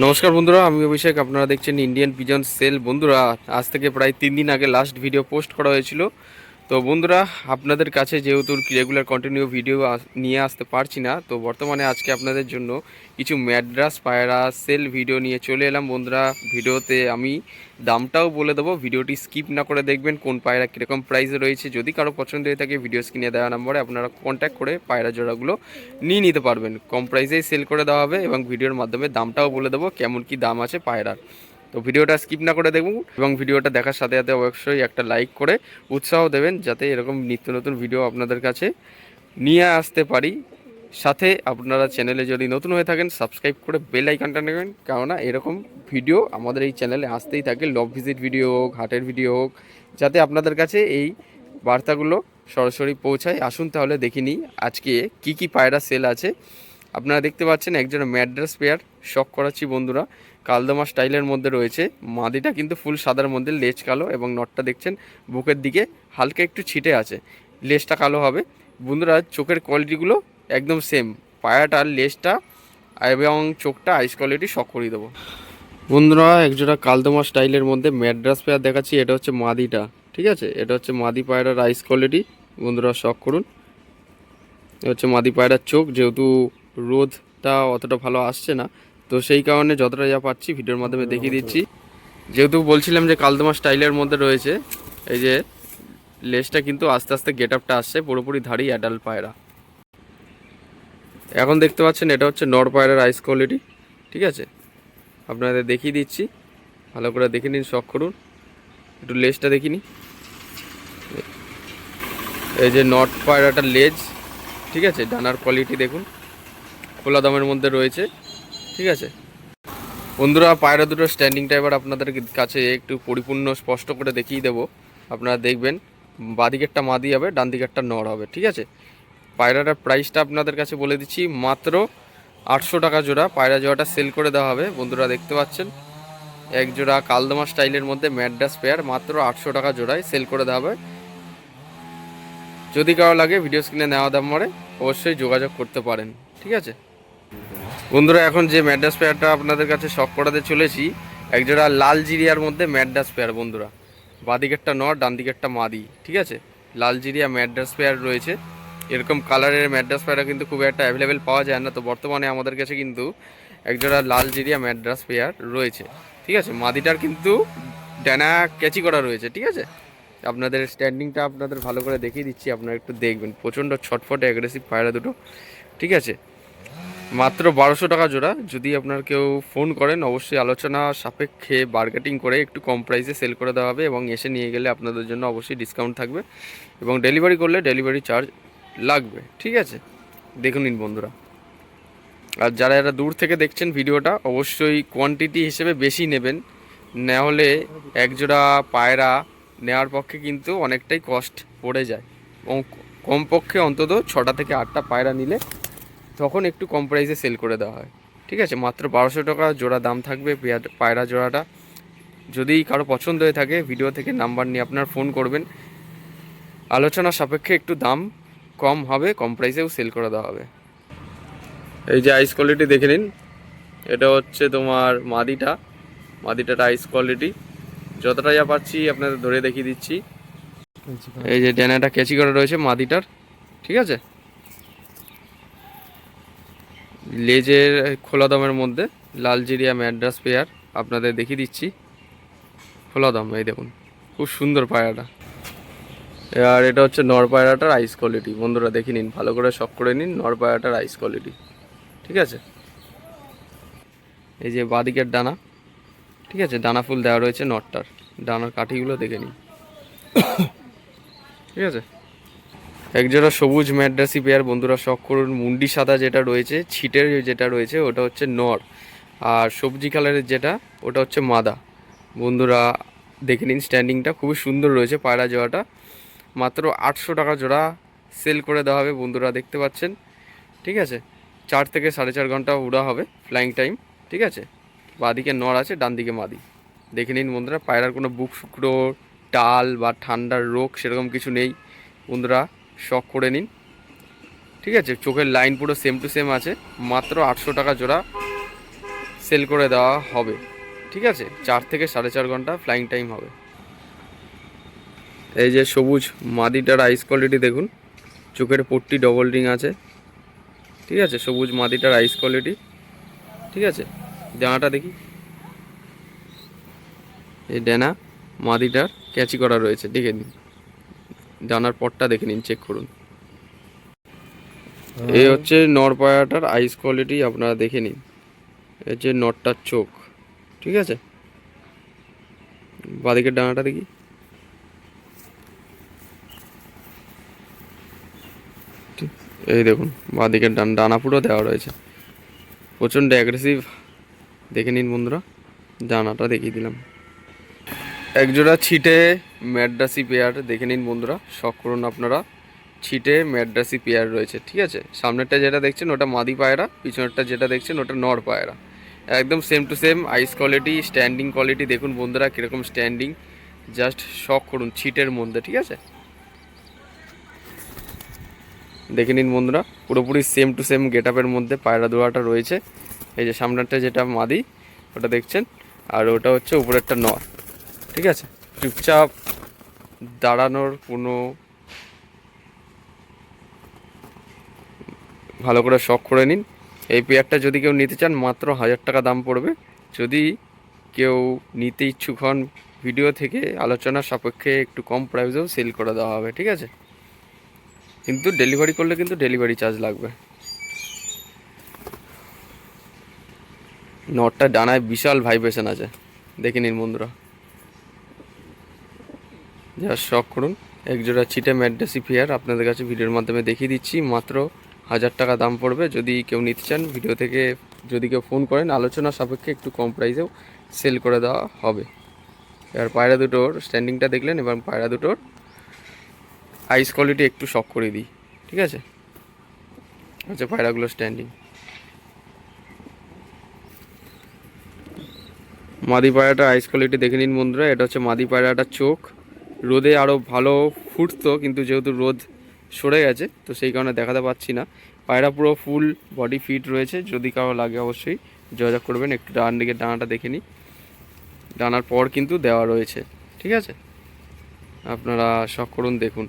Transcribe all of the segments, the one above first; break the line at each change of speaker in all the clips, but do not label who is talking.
নমস্কার বন্ধুরা, আমি অভিষেক। আপনারা দেখছেন ইন্ডিয়ান পিজন সেল বন্ধুরা, আজ থেকে প্রায় তিন দিন আগে লাস্ট ভিডিও পোস্ট করা হয়েছিল। তো বন্ধুরা, আপনাদের কাছে যেহেতু রেগুলার কন্টিনিউ ভিডিও নিয়ে আসতে পারছি না, তো বর্তমানে আজকে আপনাদের জন্য কিছু ম্যাড্রাস পায়রা সেল ভিডিও নিয়ে চলে এলাম। বন্ধুরা, ভিডিওতে আমি দামটাও বলে দেবো। ভিডিওটি স্কিপ না করে দেখবেন কোন পায়রা কীরকম প্রাইসে রয়েছে। যদি কারও পছন্দ হয়ে থাকে ভিডিও স্ক্রিনে দেওয়া নম্বরে আপনারা কন্ট্যাক্ট করে পায়রা জোড়াগুলো নিয়ে নিতে পারবেন। কম প্রাইসেই সেল করে দেওয়া হবে এবং ভিডিওর মাধ্যমে দামটাও বলে দেবো কেমন কি দাম আছে পায়রার। তো ভিডিওটা স্কিপ না করে দেখুন এবং ভিডিওটা দেখার সাথে সাথে অবশ্যই একটা লাইক করে উৎসাহ দেবেন যাতে এরকম নিত্য নতুন ভিডিও আপনাদের কাছে নিয়ে আসতে পারি। সাথে আপনারা চ্যানেলে যদি নতুন হয়ে থাকেন সাবস্ক্রাইব করে বেল আইকনটা নেবেন। কেননা এরকম ভিডিও আমাদের এই চ্যানেলে আসতেই থাকে। লভ ভিজিট ভিডিও হোক হাটের ভিডিও হোক, যাতে আপনাদের কাছে এই বার্তাগুলো সরাসরি পৌঁছায়। আসুন তাহলে দেখে নিই আজকে কি কি পায়রা সেল আছে। আপনারা দেখতে পাচ্ছেন একজন ম্যাড্রাস পেয়ার শখ করাচ্ছি বন্ধুরা। কালদমা স্টাইলের মধ্যে রয়েছে। মাদিটা কিন্তু ফুল সাদার মধ্যে, লেজ কালো এবং নটটা দেখছেন বুকের দিকে হালকা একটু ছিটে আছে। লেজটা কালো হবে। বন্ধুরা, চোখের কোয়ালিটিগুলো একদম সেম পায়াটার লেজটা এবং চোখটা আইস কোয়ালিটি শখ করিয়ে দেবো। বন্ধুরা, একজোড়া কালদমা স্টাইলের মধ্যে ম্যাড্রাস পেয়ার দেখাচ্ছি। এটা হচ্ছে মাদিটা, ঠিক আছে? এটা হচ্ছে মাদি পায়রার আইস কোয়ালিটি বন্ধুরা শখ করুন। হচ্ছে মাদি পায়রার চোখ। যেহেতু রোদটা অতটা ভালো আসছে না তো সেই কারণে যতটা যা পাচ্ছি ভিডিওর মাধ্যমে দেখিয়ে দিচ্ছি। যেহেতু বলছিলাম যে কালদমা স্টাইলের মধ্যে রয়েছে, এই যে লেজটা কিন্তু আস্তে আস্তে গেট আপটা আসছে, পুরোপুরি ধাড়ি অ্যাডাল্ট পায়রা। এখন দেখতে পাচ্ছেন এটা হচ্ছে নর পায়রার আইস কোয়ালিটি ঠিক আছে? আপনাদের দেখিয়ে দিচ্ছি, ভালো করে দেখে নিন, শখ করুন। একটু লেজটা দেখিনি এই যে নট পায়রাটার লেজ, ঠিক আছে? ডানার কোয়ালিটি দেখুন, খোলা দামের মধ্যে রয়েছে। ঠিক আছে। বন্ধুরা, পায়রা দুটো স্ট্যান্ডিংটা এবার আপনাদের কাছে একটু পরিপূর্ণ স্পষ্ট করে দেখিয়ে দেবো। আপনারা দেখবেন, বাদিকেরটা মাদি হবে ডান দিকেরটা নর হবে, ঠিক আছে? পায়রাটার প্রাইসটা আপনাদের কাছে বলে দিচ্ছি, মাত্র আটশো টাকা জোড়া। পায়রা জোড়াটা সেল করে দেওয়া হবে, বন্ধুরা দেখতে পাচ্ছেন? এক জোড়া কালদমা স্টাইলের মধ্যে ম্যাডাস পেয়ার মাত্র আটশো টাকা জোড়ায় সেল করে দেওয়া হবে। যদি কারও লাগে ভিডিও স্ক্রিনে নেওয়া দাম মরে অবশ্যই যোগাযোগ করতে পারেন, ঠিক আছে? বন্ধুরা, এখন যে ম্যাডাস পেয়ারটা আপনাদের কাছে শখ করাতে চলেছি একজোড়া লাল জিরিয়ার মধ্যে ম্যাডাস পেয়ার, বন্ধুরা। বাদিকেরটা নর ডান দিকেরটা মাদি, ঠিক আছে? লাল জিরিয়া ম্যাডাস পেয়ার রয়েছে। এরকম কালারের ম্যাড্রাস পেয়ারা কিন্তু খুব একটা অ্যাভেলেবেল পাওয়া যায় না। তো বর্তমানে আমাদের কাছে কিন্তু একজোড়া লাল জিরিয়া ম্যাড্রাস পেয়ার রয়েছে, ঠিক আছে? মাদিটার কিন্তু ডানা ক্যাচি করা রয়েছে, ঠিক আছে? আপনাদের স্ট্যান্ডিংটা আপনাদের ভালো করে দেখিয়ে দিচ্ছি, আপনারা একটু দেখবেন। প্রচণ্ড ছটফটে অ্যাগ্রেসিভ পায়রা দুটো, ঠিক আছে? মাত্র বারোশো টাকা জোড়া। যদি আপনার কেউ ফোন করেন, অবশ্যই আলোচনা সাপেক্ষে বার্গেটিং করে একটু কম প্রাইসে সেল করে দেওয়া হবে এবং এসে নিয়ে গেলে আপনাদের জন্য অবশ্যই ডিসকাউন্ট থাকবে এবং ডেলিভারি করলে ডেলিভারি চার্জ লাগবে, ঠিক আছে? দেখুন নিন বন্ধুরা। আর যারা যারা দূর থেকে দেখছেন ভিডিওটা, অবশ্যই কোয়ান্টিটি হিসেবে বেশি নেবেন। না হলে একজোড়া পায়রা নেওয়ার পক্ষে কিন্তু অনেকটাই কস্ট পড়ে যায়। এবং কমপক্ষে অন্তত ছটা থেকে আটটা পায়রা নিলে তখন একটু কম প্রাইসে সেল করে দেওয়া হয়। ঠিক আছে? মাত্র বারোশো টাকা জোড়া দাম থাকবে পেয়া- পায়রা জোড়াটা। যদি কারও পছন্দ হয়ে থাকে ভিডিও থেকে নাম্বার নিয়ে আপনার ফোন করবেন। আলোচনা সাপেক্ষে একটু দাম কম হবে কম প্রাইসেও সেল করে দেওয়া হবে। এই যে আইস কোয়ালিটি দেখে নিন। এটা হচ্ছে তোমার মাদিটা। মাদিটার আইস কোয়ালিটি যতটা যা পাচ্ছি আপনাদের ধরে দেখিয়ে দিচ্ছি। এই যে ডেনাটা ক্যাচি করা রয়েছে মাদিটার। ঠিক আছে? লেজের খোলা দমের মধ্যে লালজিরিয়া ম্যাড্রাস পেয়ার আপনাদের দেখিয়ে দিচ্ছি। খোলা দম, এই দেখুন, খুব সুন্দর পায়রাটা। আর এটা হচ্ছে নর পায়রাটার আইস কোয়ালিটি বন্ধুরা, দেখে নিন, ভালো করে শখ করে নিন নর পায়রাটার আইস কোয়ালিটি ঠিক আছে? এই যে বাদিকের ডানা, ঠিক আছে? ডানা ফুল দেওয়া রয়েছে নটটার ডানার কাঠিগুলো দেখে নিন। ঠিক আছে? একজোড়া সবুজ ম্যাড্রাসি পেয়ার বন্ধুরা শখ করুন। মুন্ডি সাদা যেটা রয়েছে, ছিটের যেটা রয়েছে, ওটা হচ্ছে নর। আর সবজি কালারের যেটা, ওটা হচ্ছে মাদা। বন্ধুরা, দেখে নিন স্ট্যান্ডিংটা খুবই সুন্দর রয়েছে পায়রা জোড়াটা। মাত্র আটশো টাকা জোড়া সেল করে দেওয়া হবে, বন্ধুরা, দেখতে পাচ্ছেন? ঠিক আছে? চার থেকে সাড়ে চার ঘণ্টা উড়া হবে ফ্লাইং টাইম ঠিক আছে? বাদিকে নর আছে ডান দিকে মাদি। দেখে নিন বন্ধুরা, পায়রার কোনো বুক শুকনো টাল বা ঠান্ডার রোগ সেরকম কিছু নেই। বন্ধুরা শখ করে নিন। ঠিক আছে? চোখের লাইন পুরো সেম টু সেম আছে। মাত্র আটশো টাকা জোড়া সেল করে দেওয়া হবে। ঠিক আছে? চার থেকে সাড়ে চার ঘণ্টা ফ্লাইং টাইম হবে। এই যে সবুজ মাদিটার আইস কোয়ালিটি দেখুন। চোখের পট্টি ডবল রিং আছে। ঠিক আছে? সবুজ মাদিটার আইস কোয়ালিটি ঠিক আছে? ডানাটা দেখি। এই ডানা মাদিটার ক্যাচি করা রয়েছে। দেখে নিন। ডানার পটটা দেখে নিন চেক করুন। এই হচ্ছে নরপায়াটার আইস কোয়ালিটি আপনারা দেখে নিন। এই যে নটটার চোখ ঠিক আছে? বাদিকের ডানাটা দেখি। এই দেখুন বাদিকের ডান ডানা পুরো দেওয়া রয়েছে। প্রচণ্ড অ্যাগ্রেসিভ দেখে নিন বন্ধুরা ডানাটা দেখিয়ে দিলাম। একজোড়া ছিটে ম্যাড্রাসি পেয়ার দেখে নিন বন্ধুরা। শখ করুন আপনারা। ছিটে ম্যাড্রাসি পেয়ার রয়েছে, ঠিক আছে? সামনেরটা যেটা দেখছেন, ওটা মাদি পায়রা, পিছনেরটা যেটা দেখছেন, ওটা নর পায়রা। একদম same to same eyes quality standing quality দেখুন বন্ধুরা কীরকম স্ট্যান্ডিং জাস্ট শখ করুন ছিটের মধ্যে, ঠিক আছে? দেখে নিন বন্ধুরা, পুরোপুরি সেম টু সেম গেট আপের মধ্যে পায়রা দোয়াটা রয়েছে। এই যে সামনেরটা যেটা মাদি, ওটা দেখছেন? আর ওটা হচ্ছে উপরেরটা নর, ঠিক আছে? চুপচাপ দাঁড়ানোর কোনো ভালো করে শখ করে নিন। এই পেয়ারটা যদি কেউ নিতে চান, মাত্র হাজার টাকা দাম পড়বে। যদি কেউ নিতে ইচ্ছুক হন, ভিডিও থেকে আলোচনার সাপেক্ষে একটু কম প্রাইসেও সেল করে দেওয়া হবে, ঠিক আছে? কিন্তু ডেলিভারি করলে কিন্তু ডেলিভারি চার্জ লাগবে। নটটা ডানায় বিশাল ভাইব্রেশন আছে। দেখে নিন বন্ধুরা। যা শখ করুন। একজোড়া চিটে ম্যাড্রাসি আপনাদের কাছে ভিডিওর মাধ্যমে দেখিয়ে দিচ্ছি। মাত্র হাজার টাকা দাম পড়বে। যদি কেউ নিতে চান, ভিডিও থেকে যদি কেউ ফোন করেন, আলোচনা সাপেক্ষে একটু কম প্রাইসেও সেল করে দেওয়া হবে। এবার পায়রা দুটোর স্ট্যান্ডিংটা দেখলেন এবং পায়রা দুটোর আইস কোয়ালিটি একটু শখ করে দিই। ঠিক আছে? আচ্ছা পায়রাগুলো স্ট্যান্ডিং মাদি পায়রাটা আইস কোয়ালিটি দেখে নিন বন্ধুরা। এটা হচ্ছে মাদি পায়রাটার চোখ। রোদে আরও ভালো ফুটতো, কিন্তু যেহেতু রোদ সরে গেছে, তো সেই কারণে দেখাতে পাচ্ছি না। পায়রা পুরো ফুল বডি ফিট রয়েছে, যদি কারও লাগে অবশ্যই যোগাযোগ করবেন, একটু ডান দিকে ডানাটা দেখে নিই। ডানার পর কিন্তু দেওয়া রয়েছে, ঠিক আছে? আপনারা শখ করুন দেখুন।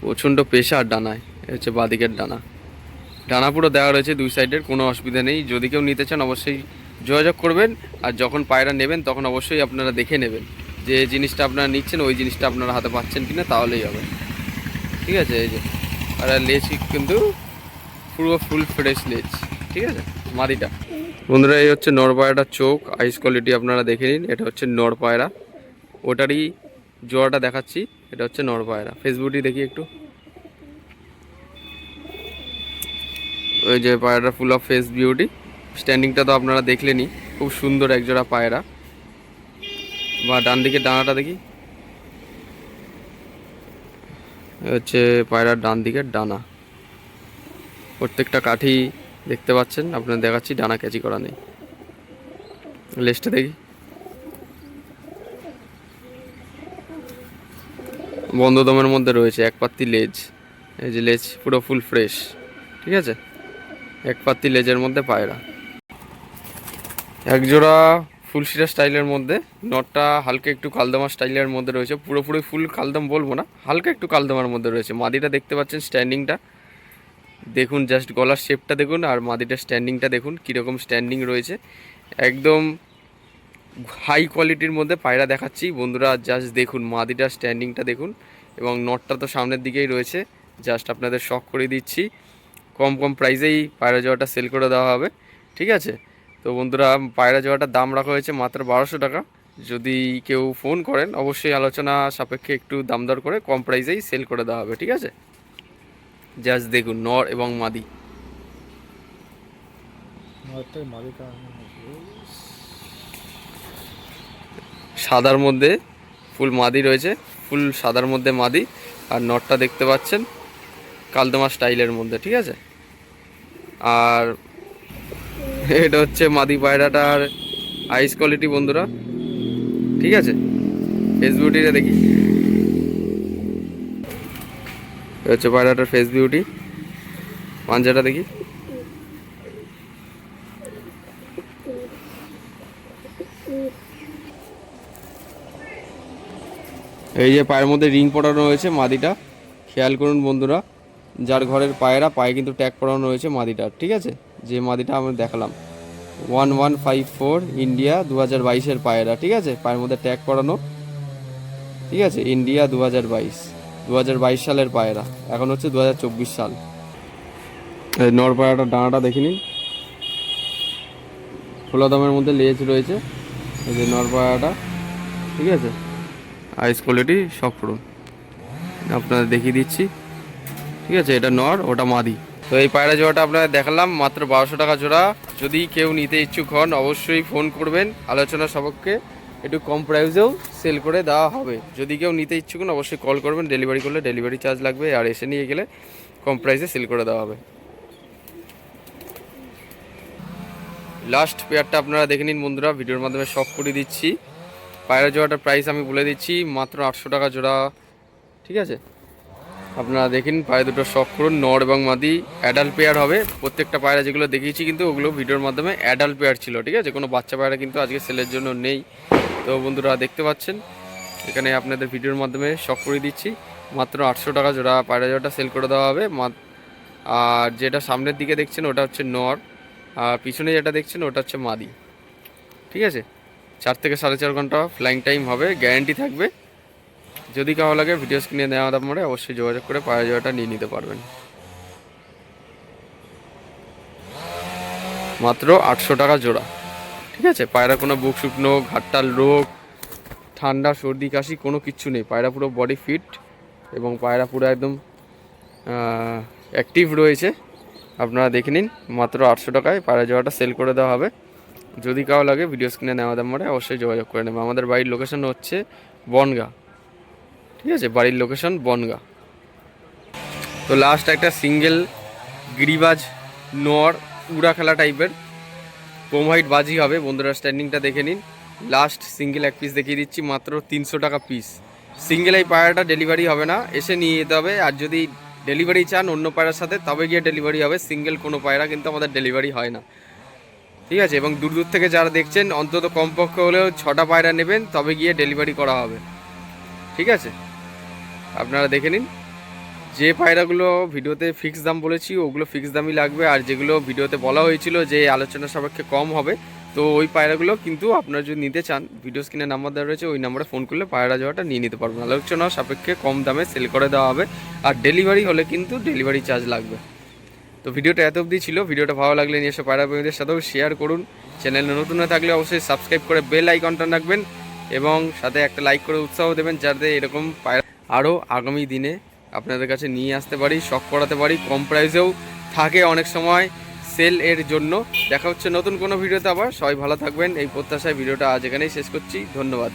প্রচণ্ড প্রেশার ডানায় হচ্ছে বাদিকের ডানা। ডানা পুরো দেওয়া রয়েছে দুই সাইডের, কোনো অসুবিধা নেই। যদি কেউ নিতে চান, অবশ্যই যোগাযোগ করবেন আর যখন পায়রা নেবেন তখন অবশ্যই আপনারা দেখে নেবেন যে জিনিসটা আপনারা নিচ্ছেন, ওই জিনিসটা আপনারা হাতে পাচ্ছেন কিনা তাহলেই হবে। ঠিক আছে? এই যে, আর লেজ কিন্তু পুরো ফুল ফ্রেশ লেজ। ঠিক আছে? মাদিটা বন্ধুরা, এই হচ্ছে নরপায়রাটার চোখ, আইস কোয়ালিটি আপনারা দেখে নিন। এটা হচ্ছে নরপায়রা। ওটারই জোয়াটা দেখাচ্ছি। এটা হচ্ছে নরপায়রা। ফেসবুকটি দেখি একটু। ওই যে পায়রাটা ফুল অফ ফেস বিউটি স্ট্যান্ডিংটা তো আপনারা দেখলেনই, খুব সুন্দর একজোড়া পায়রা। বা ডান দিকে ডানাটা দেখি। হচ্ছে পায়রার ডান দিকের ডানা। প্রত্যেকটা কাঠি দেখতে পাচ্ছেন আপনার দেখাচ্ছি, ডানা ক্যাচি করা নেই। লেজটা দেখি। বন্ধ দমের মধ্যে রয়েছে, এক পাত্তি লেজ। এই যে লেজ পুরো ফুল ফ্রেশ, ঠিক আছে? এক পাত্তি লেজের মধ্যে পায়রা। একজোড়া ফুল শিরা স্টাইলের মধ্যে, নটটা হালকা একটু কালদমা স্টাইলের মধ্যে রয়েছে, পুরোপুরি ফুল কালদম বলব না, হালকা একটু কালদমার মধ্যে রয়েছে। মাদিটা দেখতে পাচ্ছেন স্ট্যান্ডিংটা দেখুন জাস্ট গলার শেপটা দেখুন আর মাদিটার স্ট্যান্ডিংটা দেখুন, কীরকম স্ট্যান্ডিং রয়েছে। একদম হাই কোয়ালিটির মধ্যে পায়রা দেখাচ্ছি। বন্ধুরা জাস্ট দেখুন, মাদিটার স্ট্যান্ডিংটা দেখুন এবং নটটা তো সামনের দিকেই রয়েছে। জাস্ট আপনাদের শখ করে দিচ্ছি। কম কম প্রাইসেই পায়রা জোয়াটা সেল করে দেওয়া হবে। ঠিক আছে? তো বন্ধুরা পায়রা জোয়াটার দাম রাখা হয়েছে মাত্র বারোশো টাকা। যদি কেউ ফোন করেন অবশ্যই আলোচনা সাপেক্ষে একটু দাম দর করে কম প্রাইসেই সেল করে দেওয়া হবে ঠিক আছে? জাস্ট দেখুন নর এবং মাদি। সাদার মধ্যে ফুল মাদি রয়েছে ফুল সাদার মধ্যে মাদি আর নটটা দেখতে পাচ্ছেন কালদমা স্টাইলের মধ্যে ঠিক আছে? আর এটা হচ্ছে মাদি পায়রাটার আইস কোয়ালিটি বন্ধুরা। ঠিক আছে? ফেস বিউটিটা দেখি। হচ্ছে পায়রাটার ফেস বিউটি পাঞ্জাটা দেখি। এই যে পায়ের মধ্যে রিং পড়ানো রয়েছে মাদিটা। খেয়াল করুন বন্ধুরা, যার ঘরের পায়রা পায়ে কিন্তু ট্যাগ পড়ানো রয়েছে মাদিটা ঠিক আছে? যে মাদিটা আমি দেখালাম। One one five four India দু হাজার বাইশের পায়রা, ঠিক আছে? পায়ের মধ্যে ট্যাগ করানো। ঠিক আছে? ইন্ডিয়া দু হাজার বাইশ দু হাজার বাইশ সালের পায়রা। এখন হচ্ছে দু হাজার চব্বিশ সাল। এই নর পায়রাটার ডানাটা দেখে নিন। দামের মধ্যে লেজ রয়েছে। এই যে নর পায়রাটা, ঠিক আছে? আইস কোয়ালিটি সব আপনাদের দেখিয়ে দিচ্ছি। ঠিক আছে? এটা নর, ওটা মাদি। তো এই পায়রা জোড়াটা আপনাদের দেখালাম, মাত্র বারোশো টাকা জোড়া। যদি কেউ নিতে ইচ্ছুক হন, অবশ্যই ফোন করবেন। আলোচনা সবককে একটু কম প্রাইসেও সেল করে দেওয়া হবে। যদি কেউ নিতে ইচ্ছুক হন, অবশ্যই কল করবেন। ডেলিভারি করলে ডেলিভারি চার্জ লাগবে আর এসে নিয়ে গেলে কম প্রাইসে সেল করে দেওয়া হবে। লাস্ট পেয়ারটা আপনারা দেখে নিন বন্ধুরা, ভিডিওর মাধ্যমে শখ করে দিচ্ছি। পায়রা জোড়াটার প্রাইস আমি বলে দিচ্ছি, মাত্র আটশো টাকা জোড়া। ঠিক আছে? আপনারা দেখেন, পায়ে দুটো শখ করুন, নর এবং মাদি অ্যাডাল্ট পেয়ার হবে। প্রত্যেকটা পায়রা যেগুলো দেখিয়েছি কিন্তু ওগুলো ভিডিওর মাধ্যমে অ্যাডাল্ট পেয়ার ছিল, ঠিক আছে? কোনো বাচ্চা পায়রা কিন্তু আজকে সেলের জন্য নেই। তো বন্ধুরা দেখতে পাচ্ছেন, এখানে আপনাদের ভিডিওর মাধ্যমে শখ করে দিচ্ছি। মাত্র আটশো টাকা জোড়া পায়রা জোড়াটা সেল করে দেওয়া হবে। আর যেটা সামনের দিকে দেখছেন, ওটা হচ্ছে নর। আর পিছনে যেটা দেখছেন, ওটা হচ্ছে মাদি। ঠিক আছে? চার থেকে সাড়ে চার ঘণ্টা ফ্লাইং টাইম হবে গ্যারেন্টি থাকবে। যদি কারও লাগে ভিডিও স্ক্রিনে দামে অবশ্যই যোগাযোগ করে পায়রা জোড়াটা নিয়ে নিতে পারবেন। মাত্র আটশো টাকা জোড়া। ঠিক আছে? পায়রা কোনো বুক শুকনো, ঘাটটাল রোগ, ঠান্ডা, সর্দি, কাশি কোনো কিচ্ছু নেই। পায়রা পুরো বডি ফিট এবং পায়রা পুরো একদম অ্যাক্টিভ রয়েছে। আপনারা দেখে নিন, মাত্র আটশো টাকায় পায়রা জোড়াটা সেল করে দেওয়া হবে। যদি কারও লাগে ভিডিও স্ক্রিনে নেওয়া দামে অবশ্যই যোগাযোগ করে নেবে। আমাদের বাড়ির লোকেশন হচ্ছে বনগা। ঠিক আছে? বাড়ির লোকেশন বনগা। তো লাস্ট একটা সিঙ্গেল গিরিবাজ, নর, উড়া খেলা টাইপের পোম হাইট বাজি হবে, বন্ধুরা স্ট্যান্ডিংটা দেখে নিন। লাস্ট সিঙ্গেল এক পিস দেখিয়ে দিচ্ছি, মাত্র তিনশো টাকা পিস সিঙ্গেল এই পায়রাটা ডেলিভারি হবে না, এসে নিয়ে যেতে হবে। আর যদি ডেলিভারি চান অন্য পায়রার সাথে, তবে গিয়ে ডেলিভারি হবে। সিঙ্গেল কোনো পায়রা কিন্তু আমাদের ডেলিভারি হয় না। ঠিক আছে? এবং দূর দূর থেকে যারা দেখছেন, অন্তত কমপক্ষে হলেও ছটা পায়রা নেবেন, তবে গিয়ে ডেলিভারি করা হবে। ঠিক আছে? আপনারা দেখে নিন। যে পায়রাগুলো ভিডিওতে ফিক্স দাম বলেছি, ওগুলো ফিক্স দামই লাগবে। আর যেগুলো ভিডিওতে বলা হয়েছিল যে আলোচনা সাপেক্ষে কম হবে, তো ওই পায়রাগুলো কিন্তু আপনারা যদি নিতে চান ভিডিও স্ক্রিনে নাম্বার দেওয়া রয়েছে, ওই নাম্বারে ফোন করলে পায়রা যাওয়াটা নিয়ে নিতে পারবেন। আলোচনা সাপেক্ষে কম দামে সেল করে দেওয়া হবে। আর ডেলিভারি হলে কিন্তু ডেলিভারি চার্জ লাগবে। তো ভিডিওটা এত অবধি ছিল। ভিডিওটা ভালো লাগলে নিয়ে এসে পায়রা প্রেমীদের সাথেও শেয়ার করুন। চ্যানেলে নতুন হয়ে থাকলে অবশ্যই সাবস্ক্রাইব করে বেল আইকনটা রাখবেন এবং সাথে একটা লাইক করে উৎসাহ দেবেন, যাতে এরকম পায়রা আরও আগামী দিনে আপনাদের কাছে নিয়ে আসতে পারি, শখ করাতে পারি, কম প্রাইসেও থাকে অনেক সময় সেল এর জন্য। দেখা হচ্ছে নতুন কোনো ভিডিওতে আবার। সবাই ভালো থাকবেন। এই প্রত্যাশায় ভিডিওটা আজ এখানেই শেষ করছি। ধন্যবাদ।